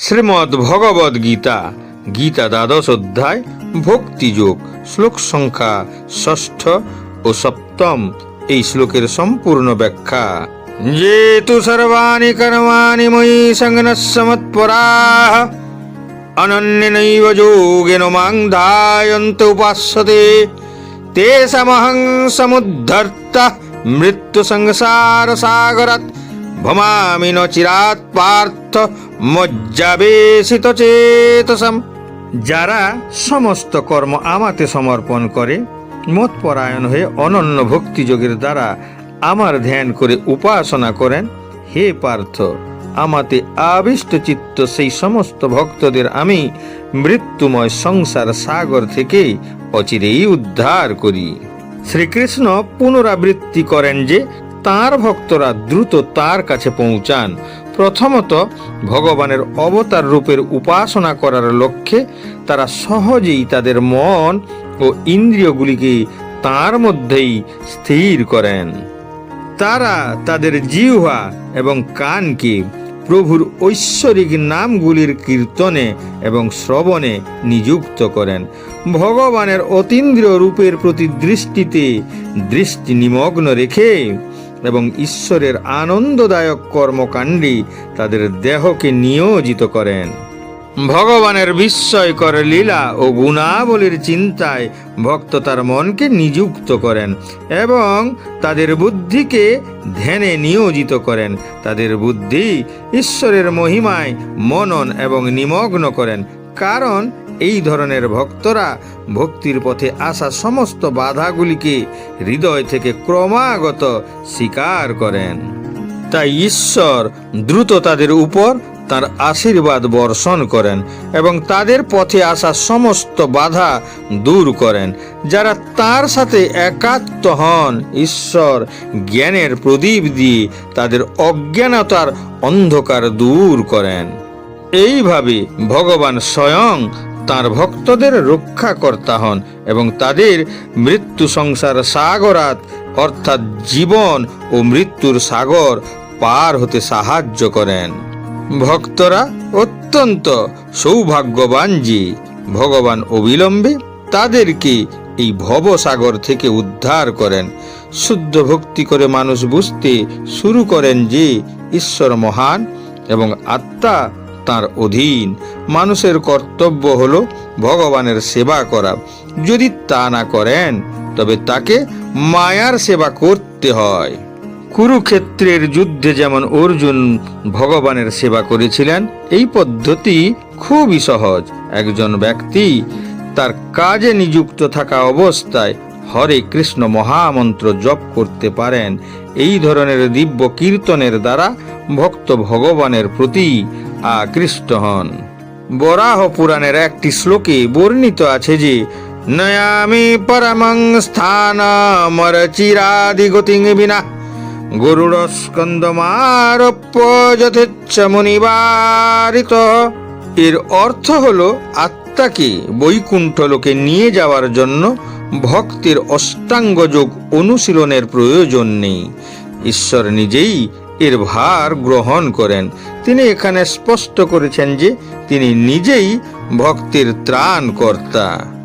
শ্রীমদ্ ভগবদ গীতা গীতা দ্বাদশ অধ্যায়, ভক্তিযোগ, শ্লোক সংখ্যা ষষ্ঠ ও সপ্তম, এই শ্লোকের সম্পূর্ণ ব্যাখ্যা। যে তু সর্বাণি কর্মাণি ময়ি সংনস্য মৎপরাঃ অনন্যনৈব যোগেন মাং ধায়ন্ত উপাস্যতে, তেষামহং সমুদ্ধর্তা মৃত্যু সংসার সাগরাত ভমামি চিরাত পার্থ মজ্জাবেশিত চেতসম যারা সমস্ত কর্ম আমাতে সমর্পণ করে মতপরায়ণ হয়ে অনন্য ভক্তিযোগের দ্বারা আমার ধ্যান করে উপাসনা করেন, হে পার্থ, আমাতে আবিষ্ট চিত্ত সেই সমস্ত ভক্তদের আমি মৃত্যুময় সংসার সাগর থেকে অচিরেই উদ্ধার করি। শ্রীকৃষ্ণ পুনরাবৃত্তি করেন যে, তার ভক্তরা দ্রুত তার কাছে পৌঁছান প্রথমত ভগবানের অবতার রূপের উপাসনা করার লক্ষ্যে তারা সহজেই তাদের মন ও ইন্দ্রিয়গুলিকে তার মধ্যেই স্থির করেন। তারা তাদের জিহ্বা এবং কানকে প্রভুর ঐশ্বরিক নামগুলির কীর্তনে এবং শ্রবণে নিযুক্ত করেন। ভগবানের অতীন্দ্রিয় রূপের প্রতি দৃষ্টিতে দৃষ্টি নিমগ্ন রেখে এবং ঈশ্বরের আনন্দদায়ক কর্মকাণ্ডে তাদের দেহকে নিয়োজিত করেন। ভগবানের বিস্ময়কর লীলা ও গুণাবলীর চিন্তায় ভক্ত তার মনকে নিযুক্ত করেন এবং তাদের বুদ্ধিকে ধ্যানে নিয়োজিত করেন। তাদের বুদ্ধি ঈশ্বরের মহিমায় মনন এবং নিমগ্ন করেন। কারণ এই ধরনের ভক্তরা ভক্তির পথে আসা সমস্ত বাধাগুলিকে হৃদয় থেকে ক্রমাগত স্বীকার করেন। তাই ঈশ্বর দ্রুত তাদের উপর তার আশীর্বাদ বর্ষণ করেন এবং তাদের পথে আসা সমস্ত বাধা দূর করেন। যারা তার সাথে একাত্ম হন, ঈশ্বর জ্ঞানের প্রদীপ দিয়ে তাদের অজ্ঞানতার অন্ধকার দূর করেন। এইভাবে ভগবান স্বয়ং তার ভক্তদের রক্ষাকর্তা হন এবং তাদের মৃত্যু সংসার সাগরাত, অর্থাৎ জীবন ও মৃত্যুর সাগর পার হতে সাহায্য করেন। ভক্তরা অত্যন্ত সৌভাগ্যবান যে ভগবান অবিলম্বে তাদেরকে এই ভবসাগর থেকে উদ্ধার করেন। শুদ্ধ ভক্তি করে মানুষ বুঝতে শুরু করেন যে ঈশ্বর মহান এবং আত্মা তার অধীন। মানুষের কর্তব্য হল ভগবানের সেবা করা। যদি তা না করেন, তবে তাকে মায়ার সেবা করতে হয়। কুরুক্ষেত্রের যুদ্ধে যেমন অর্জুন ভগবানের সেবা করেছিলেন, এই পদ্ধতি খুবই সহজ। একজন ব্যক্তি তার কাজে নিযুক্ত থাকা অবস্থায় হরে কৃষ্ণ মহামন্ত্র জপ করতে পারেন। এই ধরনের দিব্য কীর্তনের দ্বারা ভক্ত ভগবানের প্রতি আকৃষ্ট হন। বরাহ পুরাণের একটি শ্লোকে বর্ণিত আছে যে, নয়ামি পরমং স্থান মর চিরাদিগতিং বিনা গরুড় স্কন্দমারোপ্য এর অর্থ হলো আত্মাকে বৈকুণ্ঠ লোকে নিয়ে যাওয়ার জন্য ভক্তের অষ্টাঙ্গ যোগ অনুশীলনের প্রয়োজন নেই। ঈশ্বর নিজেই এর ভার গ্রহণ করেন। তিনি এখানে স্পষ্ট করেছেন যে তিনি নিজেই ভক্তের ত্রাণকর্তা।